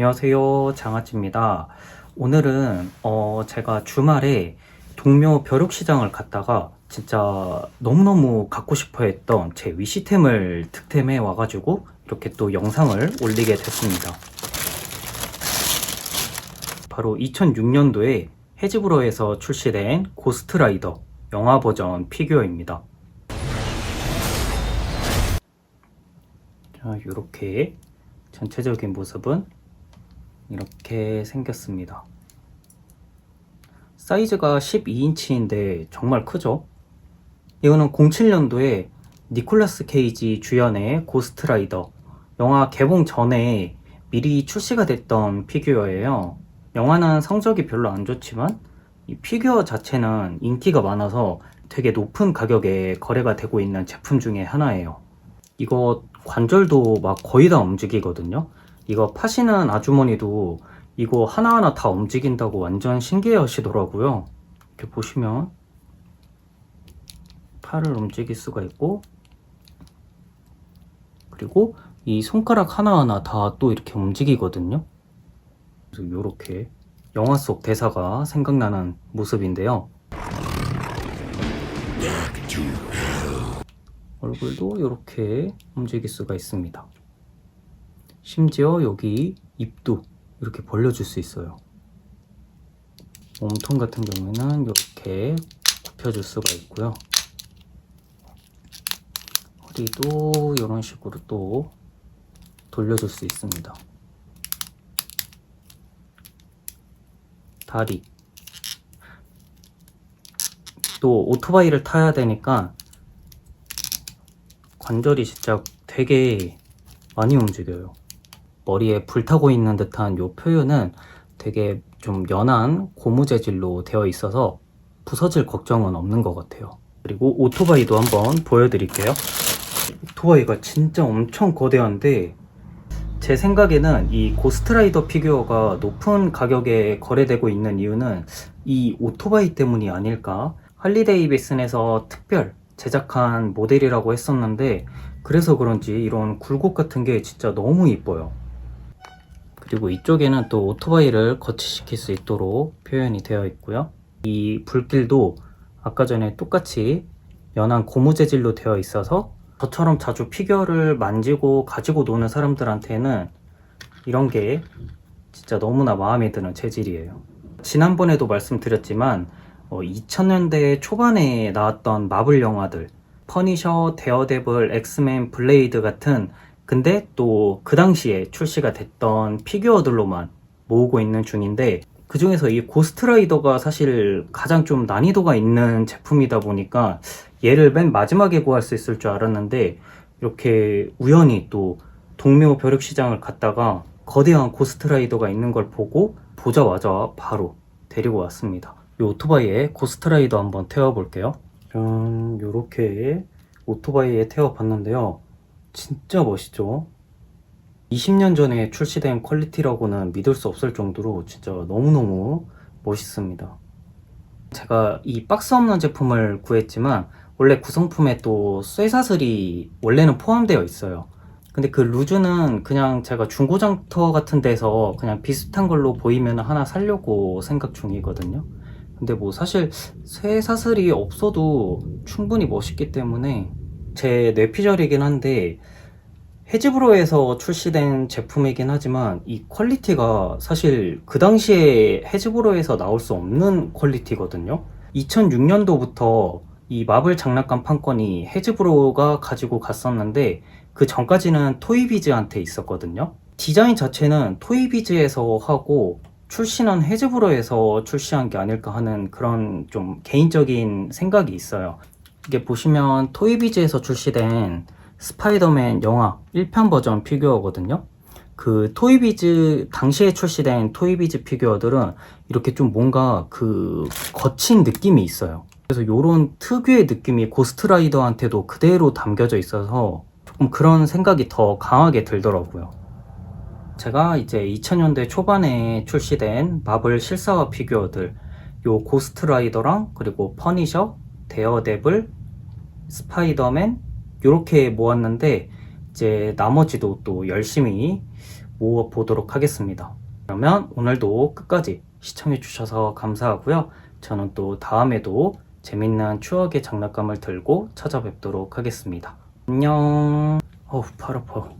안녕하세요. 장아찌입니다. 오늘은 어, 제가 주말에 동묘 벼룩시장을 갔다가 진짜 너무너무 갖고 싶어 했던 제 위시템을 득템해 와가지고 이렇게 또 영상을 올리게 됐습니다. 바로 2006년도에 해지브로에서 출시된 고스트라이더 영화 버전 피규어입니다. 자 이렇게 전체적인 모습은 이렇게 생겼습니다. 사이즈가 12인치인데 정말 크죠? 이거는 07년도에 니콜라스 케이지 주연의 고스트라이더 영화 개봉 전에 미리 출시가 됐던 피규어예요. 영화는 성적이 별로 안 좋지만 이 피규어 자체는 인기가 많아서 되게 높은 가격에 거래가 되고 있는 제품 중에 하나예요. 이거 관절도 막 거의 다 움직이거든요. 이거 파시는 아주머니도 이거 하나하나 다 움직인다고 완전 신기해 하시더라고요. 이렇게 보시면 팔을 움직일 수가 있고 그리고 이 손가락 하나하나 다 또 이렇게 움직이거든요. 그래서 이렇게 영화 속 대사가 생각나는 모습인데요. 얼굴도 이렇게 움직일 수가 있습니다. 심지어 여기 입도 이렇게 벌려줄 수 있어요. 몸통 같은 경우에는 이렇게 굽혀줄 수가 있고요. 허리도 이런 식으로 또 돌려줄 수 있습니다. 다리. 또 오토바이를 타야 되니까 관절이 진짜 되게 많이 움직여요. 머리에 불타고 있는 듯한 요 표현은 되게 좀 연한 고무 재질로 되어 있어서 부서질 걱정은 없는 것 같아요. 그리고 오토바이도 한번 보여드릴게요. 오토바이가 진짜 엄청 거대한데 제 생각에는 이 고스트라이더 피규어가 높은 가격에 거래되고 있는 이유는 이 오토바이 때문이 아닐까? 할리 데이비슨에서 특별 제작한 모델이라고 했었는데 그래서 그런지 이런 굴곡 같은 게 진짜 너무 이뻐요. 그리고 이쪽에는 또 오토바이를 거치시킬 수 있도록 표현이 되어 있고요. 이 불길도 아까 전에 똑같이 연한 고무 재질로 되어 있어서 저처럼 자주 피규어를 만지고 가지고 노는 사람들한테는 이런 게 진짜 너무나 마음에 드는 재질이에요. 지난번에도 말씀드렸지만 2000년대 초반에 나왔던 마블 영화들 퍼니셔, 데어데블, 엑스맨, 블레이드 같은 근데 또 그 당시에 출시가 됐던 피규어들로만 모으고 있는 중인데 그 중에서 이 고스트라이더가 사실 가장 좀 난이도가 있는 제품이다 보니까 얘를 맨 마지막에 구할 수 있을 줄 알았는데 이렇게 우연히 또 동묘 벼룩시장을 갔다가 거대한 고스트라이더가 있는 걸 보고 보자마자 바로 데리고 왔습니다. 이 오토바이에 고스트라이더 한번 태워볼게요. 짠, 요렇게 오토바이에 태워봤는데요. 진짜 멋있죠? 20년 전에 출시된 퀄리티라고는 믿을 수 없을 정도로 진짜 너무너무 멋있습니다. 제가 이 박스 없는 제품을 구했지만 원래 구성품에 또 쇠사슬이 원래는 포함되어 있어요. 근데 그 루즈는 그냥 제가 중고장터 같은 데서 그냥 비슷한 걸로 보이면 하나 사려고 생각 중이거든요. 근데 뭐 사실 쇠사슬이 없어도 충분히 멋있기 때문에 제 뇌피셜이긴 한데 헤즈브로에서 출시된 제품이긴 하지만 이 퀄리티가 사실 그 당시에 헤즈브로에서 나올 수 없는 퀄리티거든요. 2006년도부터 이 마블 장난감 판권이 헤즈브로가 가지고 갔었는데 그 전까지는 토이비즈한테 있었거든요. 디자인 자체는 토이비즈에서 하고 출시는 헤즈브로에서 출시한 게 아닐까 하는 그런 좀 개인적인 생각이 있어요. 이게 보시면 토이비즈에서 출시된 스파이더맨 영화 1편 버전 피규어거든요. 그 토이비즈 당시에 출시된 토이비즈 피규어들은 이렇게 좀 뭔가 그 거친 느낌이 있어요. 그래서 이런 특유의 느낌이 고스트라이더한테도 그대로 담겨져 있어서 조금 그런 생각이 더 강하게 들더라고요. 제가 이제 2000년대 초반에 출시된 마블 실사화 피규어들 요 고스트라이더랑 그리고 퍼니셔, 데어데블, 스파이더맨 이렇게 모았는데 이제 나머지도 또 열심히 모아 보도록 하겠습니다. 그러면 오늘도 끝까지 시청해 주셔서 감사하고요. 저는 또 다음에도 재밌는 추억의 장난감을 들고 찾아뵙도록 하겠습니다. 안녕. 어우, 팔 아파.